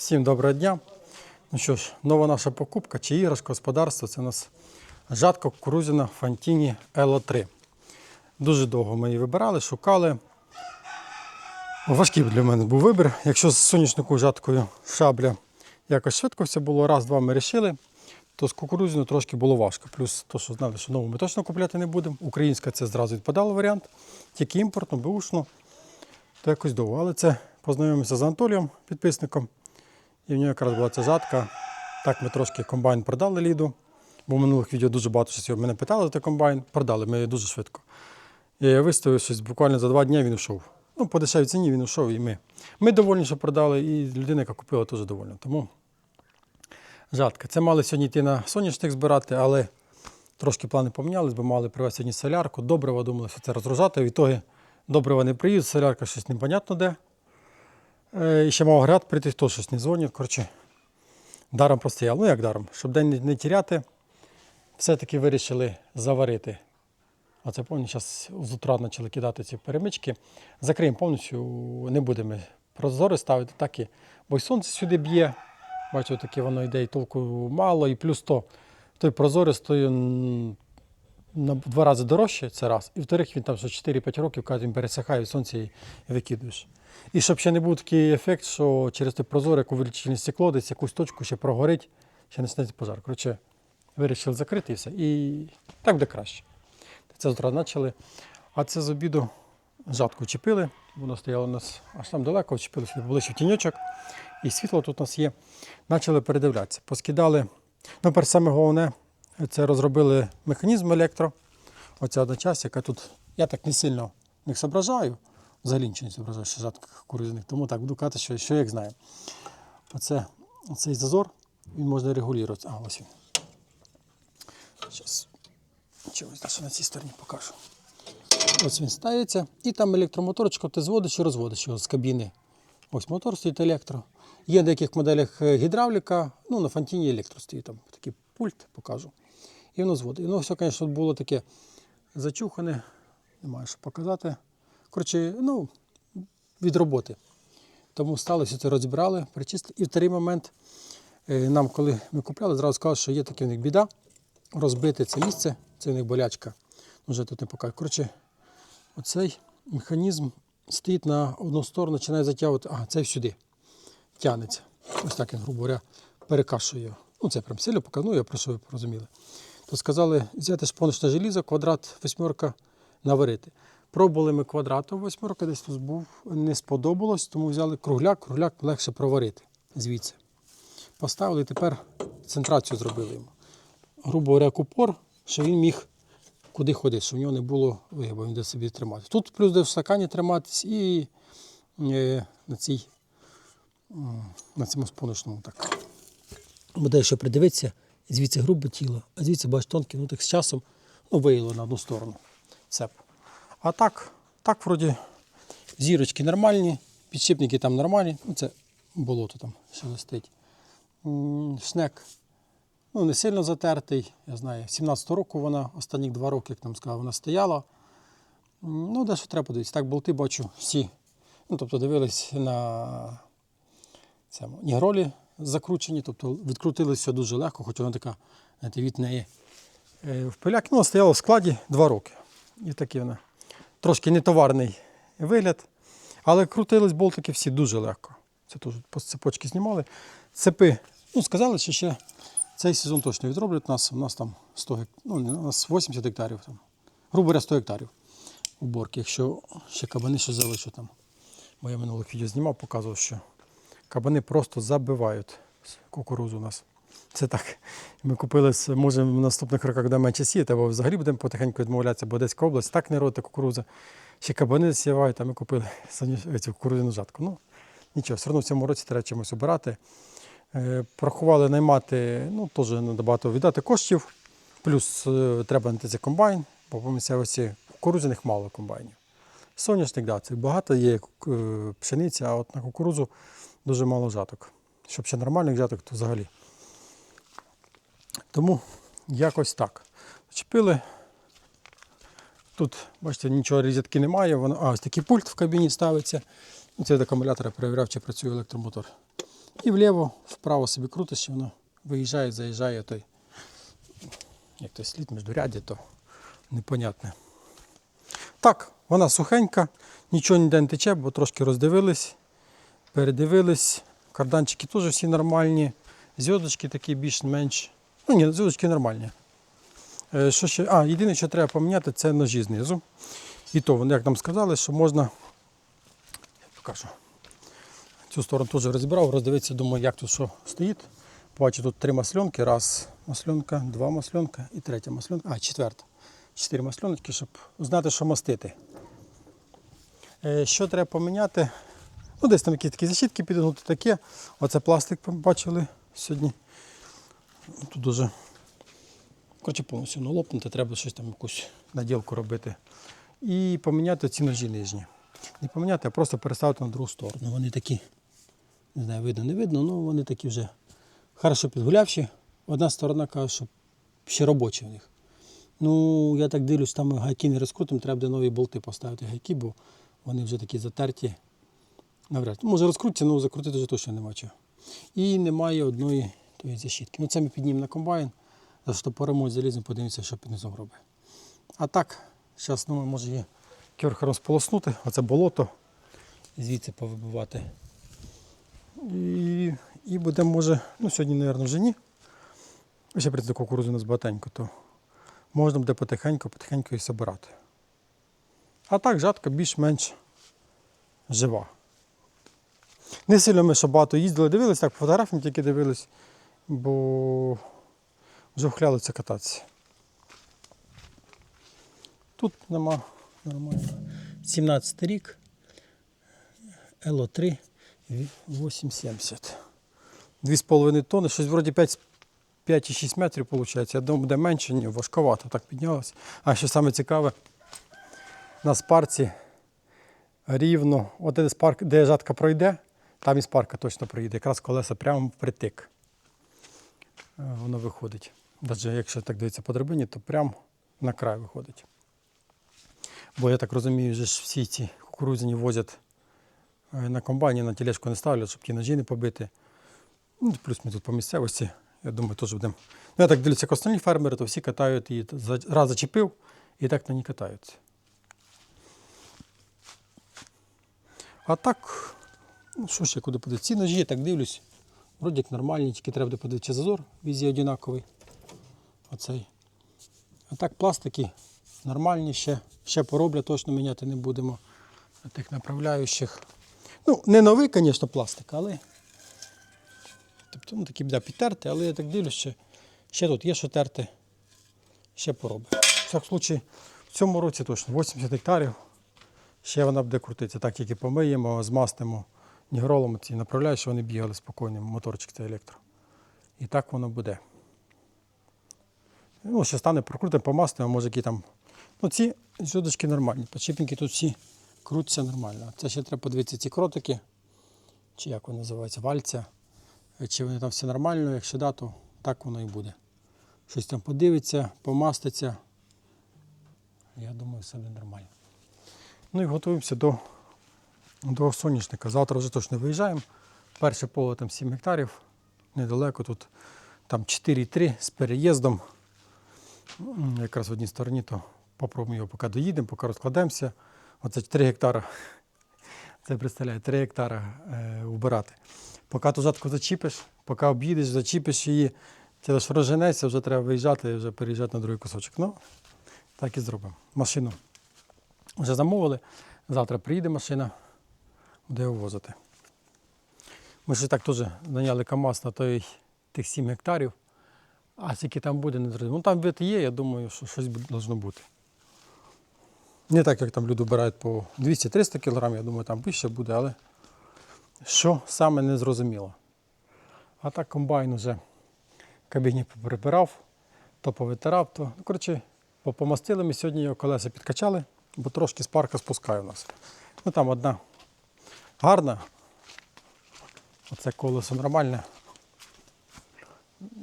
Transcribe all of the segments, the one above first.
Всім доброго дня. Ну що ж, нова наша покупка чи іграшка господарства це у нас жатка кукурузяна Фантіні Ело 3 Дуже довго ми її вибирали, шукали. Важкий для мене був вибір. Якщо з сонячною жаткою шабля якось швидко все було, раз-два ми вирішили, то з кукурудзяною трошки було важко. Плюс то, що знали, що нову ми точно купляти не будемо. Українська це зразу відпадало варіант, тільки імпортно, беушно, то якось довго. Але це познайомився з Анатолієм, підписником. І в нього якраз була ця жатка. Так ми трошки комбайн продали ліду, бо в минулих відео дуже багато часів мене питали за комбайн. Продали ми дуже швидко. Я виставив щось буквально за два дні він йшов. Ну, по дешевій ціні він йшов і ми. Ми довольні, що продали, і людина, яка купила, теж довольна. Тому жатка. Це мали сьогодні йти на соняшник збирати, але трошки плани помінялись, бо мали привезти сьогодні солярку. Добрива думали, що це розгружати. В ітогі добрива не приїдуть, солярка щось непонятно де. Е, ще мав град прийти, хто щось не дзвонив. Коротше, даром простояв. Ну як даром, щоб день не- тіряти, все-таки вирішили заварити. Оце повністю зараз з утра почали кидати ці перемички. Закриємо повністю, не будемо прозори ставити, так і. Бо й сонце сюди б'є. Бачу, таке воно йде і толку мало, і плюс то той прозорий м, на два рази дорожче, це раз. І вторих він там що 4-5 років, коли він пересихає від сонця і викидуєш. І щоб ще не був такий ефект, що через той прозор, як увеличене стекло, десь якусь точку ще прогорить, ще не снеться пожар. Коротше, вирішили закрити і все. І так буде краще. Це з утра почали. А це з обіду жатку чіпили. Воно стояло у нас аж там далеко, чіпилося ближче в тіньочок. І світло тут у нас є. Почали передивлятися. Поскидали. Ну, перш саме головне, це розробили механізм електро. Оця одна часть, яка тут. Я так не сильно не зображаю. Взагалі нічого не зображаю, що жатка кукурудзяних. Тому так буду казати, що, що як знаю. Оце, оцей зазор, він можна регулювати. А, ось він. Зараз чогось навіть на цій стороні покажу. Ось він ставиться, і там електромоторчик, ти зводиш і розводиш його з кабіни. Ось мотор стоїть електро. Є в деяких моделях е, гідравліка, ну на фантіні електро стоїть там такий пульт, покажу. І воно зводить. І все, звісно, було таке зачухане, немає що показати. Коротше, ну, від роботи. Тому стали все це розібрали, причистили. І в такий момент е, нам, коли ми купляли, зразу сказали, що є таке в них біда. Розбити це місце, це в них болячка. Ну, Вже тут не покажу. Коротше, оцей механізм стоїть на одну сторону, починає затягувати, а цей сюди тягнеться. Ось так він, грубо говоря, перекашує його. Ну, це прям сильно показано, я про що ви порозуміли. То сказали взяти шпоночне желізо, квадрат восьмерка, наварити. Пробували ми квадратом восьмерка, десь тут був, не сподобалось, тому взяли кругляк, кругляк легше проварити звідси. Поставили тепер центрацію зробили йому. Грубо говоря, купор, що він міг куди ходити, щоб в нього не було вигибу, він де собі тримати. Тут плюс де в стакані триматись і е, на цій на цьому споночному так. Буде, якщо придивитися, звідси грубе тіло, а звідси бач тонке, ну так з часом ну, виїло на одну сторону. Цеп. А так, так, вроді, зірочки нормальні, підшипники там нормальні, ну це болото там шелестить. Шнек ну, не сильно затертий. Я знаю, 17 року вона, останні два роки, як нам сказали, вона стояла. Ну, дещо треба подивитися. Так, болти бачу всі. Ну, тобто дивились на цьому нігролі закручені, тобто відкрутили все дуже легко, хоч вона така, знаєте, від неї е, в пиляк. Ну, стояла в складі два роки. І такий вона трошки нетоварний вигляд. Але крутились болтики всі дуже легко. Це теж по цепочки знімали. Цепи, ну, сказали, що ще цей сезон точно відроблять нас. У нас там 100 гек... ну, у нас 80 гектарів, там, грубо говоря, 100 гектарів уборки. Якщо ще кабани ще залишу там. Бо я минулих відео знімав, показував, що кабани просто забивають кукурузу у нас. Це так. Ми купили, з- може, в наступних роках де менше сіяти, або взагалі будемо потихеньку відмовлятися, бо Одеська область так не родить кукуруза. Ще кабани сівають, а ми купили цю кукурудзяну жатку. Ну, нічого, все одно в цьому році треба чимось обирати. Е, Порахували наймати, ну, теж набагато віддати коштів. Плюс е, треба знайти комбайн, бо по місцевості кукурудзяних мало комбайнів. Соняшник, да, це багато є е, пшениці, а от на кукурудзу дуже мало жаток. Щоб ще нормальних жаток, то взагалі. Тому якось так. Чепили. Тут, бачите, нічого різятки немає. Воно, а, ось такий пульт в кабіні ставиться. Ну, Це від акумулятора перевіряв, чи працює електромотор. І вліво, вправо собі крутиш, і воно виїжджає, заїжджає той. Як той слід міждуряддя, то непонятне. Так, вона сухенька, нічого ніде не тече, бо трошки роздивились, передивились. Карданчики теж всі нормальні. Зв'язочки такі більш-менш. Ну ні, зв'язочки нормальні. Е, Що ще? А, єдине, що треба поміняти, це ножі знизу. І то, як нам сказали, що можна. Я покажу. Цю сторону теж розібрав, роздивитися, думаю, як тут що стоїть. Бачу, тут три масльонки. Раз масльонка, два масльонка і третя масльонка. А, четверта. Чотири масльоночки, щоб знати, що мастити. Е, Що треба поміняти? Ну, десь там якісь такі защітки підігнути таке. Оце пластик бачили сьогодні. Тут дуже Коротше, повністю воно лопнути, треба щось там якусь наділку робити. І поміняти ці ножі нижні. Не поміняти, а просто переставити на другу сторону. Вони такі, не знаю, видно, не видно, але вони такі вже хорошо підгулявші. Одна сторона каже, що ще робочі в них. Ну, я так дивлюсь, там гайки не розкрутимо, треба буде нові болти поставити гайки, бо вони вже такі затерті. Навряд. Може розкрутиться, але закрутити вже точно нема чого. І немає одної тої защітки. Ну, це ми піднімемо на комбайн. Заштопоримо залізом, подивимося, що під низом робить. А так, зараз ну, може її кверхером сполоснути, оце болото, звідси повибивати. І, і будемо, може, ну сьогодні, мабуть, вже ні. Ще прийде кукурудзу у нас багатенько, то можна буде потихеньку, потихеньку її собирати. А так, жатка більш-менш жива. Не сильно ми ще багато їздили, дивились, так по фотографіям тільки дивились, бо вже вхлялися кататися. Тут нема нормально. 17 рік. ЛО3 870. 2,5 тонни, щось вроді 5, 5,6 метрів виходить. Я думаю, буде менше, ні, важковато так піднялося. А що саме цікаве, на спарці рівно, от де, спарк, де жатка пройде, там і спарка точно проїде. Якраз колеса прямо впритик. Е, Воно виходить. Навіть якщо так дивитися по драбині, то прямо на край виходить. Бо я так розумію, вже ж всі ці кукурудзяні возять е, на комбайні, на тележку не ставлять, щоб ті ножі не побити. Ну, плюс ми тут по місцевості, я думаю, теж будемо. Ну, я так дивлюся, як остальні фермери, то всі катають і раз зачепив, і так на ній катаються. А так, ну що ще куди подивитися? Ці ножі, я так дивлюсь, вроді як нормальні, тільки треба подивитися зазор, візі однаковий. Оцей. А так пластики нормальні ще. Ще пороблять, точно міняти не будемо тих направляючих. Ну, не новий, звісно, пластик, але. Тобто, ну, такі буде підтерти, але я так дивлюсь, що ще тут є що терти, ще поробить. В всякому случаї, в цьому році точно 80 гектарів. Ще вона буде крутитися. Так тільки помиємо, змастимо нігролом ці направляючі, вони бігали спокійно, моторчик це електро. І так воно буде. Ну, ще стане прокрутимо, помастимо, може які там. Ну, ці зв'язочки нормальні. Подшипники тут всі крутяться нормально. Це ще треба подивитися ці кротики, чи як вони називаються, вальця. Чи вони там всі нормально, якщо да, то так воно і буде. Щось там подивиться, помаститься. Я думаю, все буде нормально. Ну і готуємося до, до соняшника. Завтра вже точно виїжджаємо. Перше поле там 7 гектарів, недалеко тут там 4,3 з переїздом. Якраз в одній стороні, то попробуємо його, поки доїдемо, поки розкладемося. Оце 4 гектара. Це представляє 3 гектара е, вбирати. Поки ту жатку зачіпиш, поки об'їдеш, зачіпиш її, це лише розженеться, вже треба виїжджати і вже переїжджати на другий кусочок. Ну, так і зробимо. Машину вже замовили. Завтра приїде машина, буде вивозити. Ми ще так теж наняли КАМАЗ на той, тих 7 гектарів. А скільки там буде, не зрозуміло. Ну там вид є, я думаю, що щось буде- бути. Не так, як там люди вбирають по 200-300 кг, я думаю, там вище буде, але що саме не зрозуміло. А так комбайн уже кабіні прибирав, то повитирав, то. Ну, коротше, помастили ми сьогодні його колеса підкачали, бо трошки спарка спускає у нас. Ну там одна гарна. Оце колесо нормальне.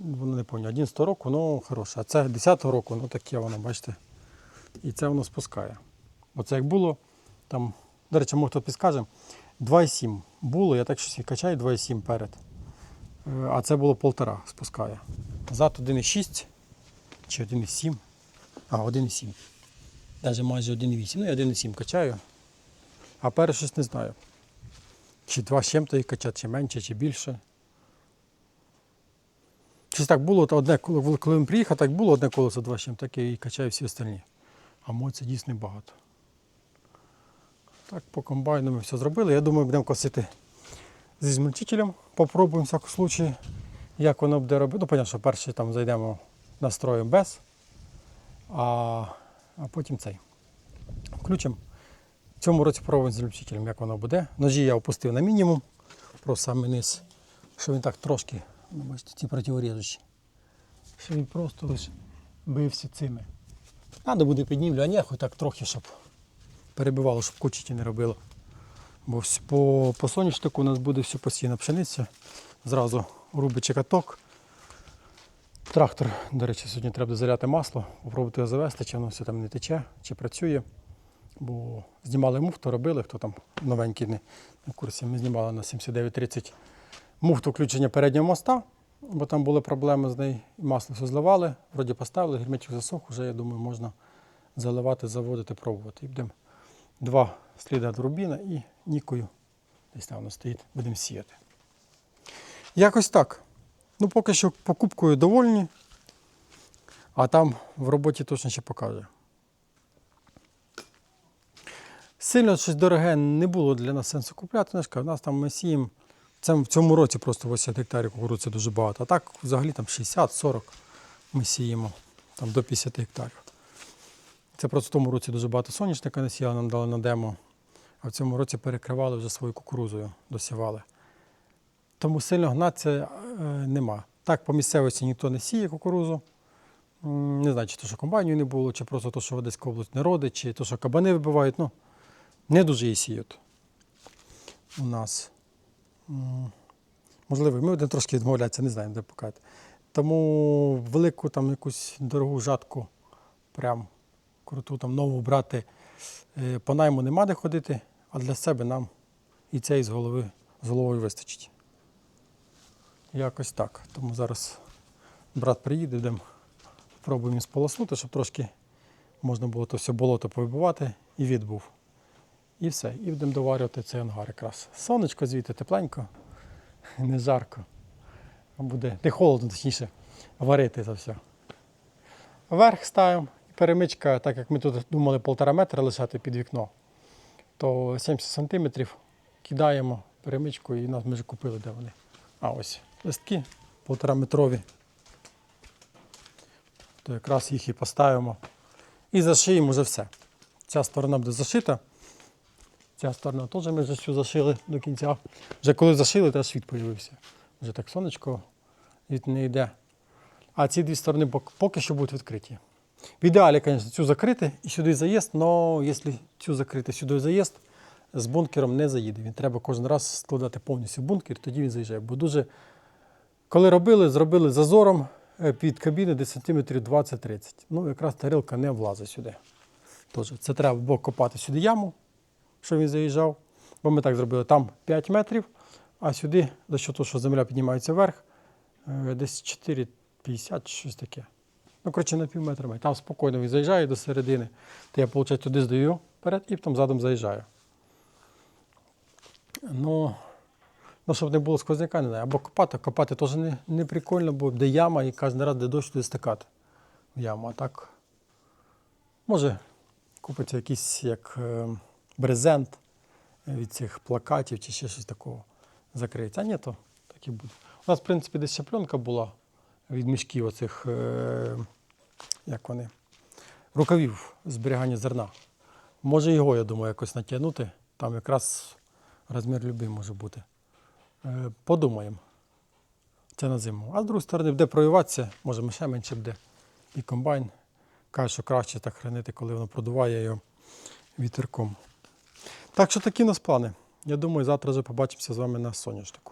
Воно не пам'ятаю, 11 року, ну хороше. А це 10 року, ну таке воно, бачите. І це воно спускає. Оце як було, там, до речі, може хто підскаже, 2,7 було, я так щось качаю 2,7 перед. Е, А це було полтора спускає. Назад 1,6 чи 1,7. А, 1,7. Навіть майже 1,8. Ну, я 1,7 качаю. А перше щось не знаю. Чи два з чим-то їх качати, чи менше, чи більше. Щось так було, то одне, коли, він приїхав, так було одне колесо два з чим, і качаю всі остальні. А мо це дійсно багато. Так, по комбайну ми все зробили. Я думаю, будемо косити зі змельчителем. Попробуємо в всякому случаю, як воно буде робити. Ну, понятно, що перше там зайдемо настроїмо без, а, а потім цей. Включимо. Цьому році пробуємо з змельчителем, як воно буде. Ножі я опустив на мінімум, просто самий низ, що він так трошки, ну, бачите, ці противорежучі. Що він просто лише бився цими. Надо буде піднімлю, а ні, хоч так трохи, щоб перебивало, щоб кучі не робило. Бо по, по соняшнику у нас буде все постійно пшениця. Зразу рубичий каток. Трактор, до речі, сьогодні треба дозаряти масло, попробувати його завести, чи воно все там не тече, чи працює. Бо знімали муфту, робили, хто там новенький не на курсі. Ми знімали на 7930 муфту включення переднього моста, бо там були проблеми з нею. Масло все зливали, вроді поставили, герметик засох, вже я думаю, можна заливати, заводити, пробувати. І будемо два сліда від рубіна і нікою. Десь там воно стоїть, будемо сіяти. Якось так. Ну, поки що покупкою довольні, а там в роботі точно ще покаже. Сильно щось дороге не було для нас сенсу купляти. У нас там ми сіємо. Це в цьому році просто 80 гектарів кукурудзи дуже багато. А так взагалі там 60-40 ми сіємо там до 50 гектарів. Це просто в тому році дуже багато соняшника насіяли, нам дали на демо, а в цьому році перекривали вже свою кукурузою, досівали. Тому сильно гнатися е, нема. Так, по місцевості ніхто не сіє кукурузу. Не знаю, чи то, що комбайнів не було, чи просто то, що Одеська область не родить, чи то, що кабани вибивають. Ну, не дуже її сіють у нас. Можливо, ми будемо трошки відмовлятися, не знаємо, де покати. Тому велику там якусь дорогу жатку, прям круту там нову брати е, по найму нема де ходити, а для себе нам і це з голови з головою вистачить. Якось так. Тому зараз брат приїде, йдемо, спробуємо сполоснути, щоб трошки можна було то все болото повибивати і відбув. І все. І будемо доварювати цей ангар якраз. Сонечко звідти тепленько, не жарко. Буде не холодно, точніше, варити це все. Верх ставимо. Перемичка, так як ми тут думали полтора метра лишати під вікно, то 70 сантиметрів кидаємо перемичку і нас ми вже купили, де вони. А ось листки полтора метрові. То якраз їх і поставимо. І зашиємо вже все. Ця сторона буде зашита. Ця сторона теж ми вже всю зашили до кінця. Вже коли зашили, теж світ з'явився. Вже так сонечко від не йде. А ці дві сторони поки що будуть відкриті. В ідеалі, звісно, цю закрити і сюди заїзд, але якщо цю закрити сюди заїзд, з бункером не заїде. Він треба кожен раз складати повністю бункер, тоді він заїжджає. Бо дуже, коли робили, зробили зазором е, під кабіни десь сантиметрів 20-30. Ну, якраз тарілка не влазить сюди. Тож, це треба або копати сюди яму, щоб він заїжджав. Бо ми так зробили там 5 метрів, а сюди, за що того, що земля піднімається вверх, е, десь 4,50 щось таке. Ну, коротше, на пів метра. Там спокійно він заїжджає до середини, то я, виходить, туди здаю вперед і потім задом заїжджаю. Ну, ну, щоб не було сквозняка, не знаю. Або копати. Копати теж не, не прикольно, бо де яма і кожен раз, де дощ, туди стикати в яму. А так, може, купиться якийсь як е, брезент від цих плакатів чи ще щось такого закриється. А ні, то так і буде. У нас, в принципі, десь ще пленка була від мішків оцих, е, як вони, рукавів зберігання зерна. Може його, я думаю, якось натягнути. Там якраз розмір любий може бути. Е, Подумаємо. Це на зиму. А з другої сторони, буде проюватися, може ще менше буде. І комбайн. Каже, що краще так хранити, коли воно продуває його вітерком. Так що такі у нас плани. Я думаю, завтра вже побачимося з вами на соняшнику.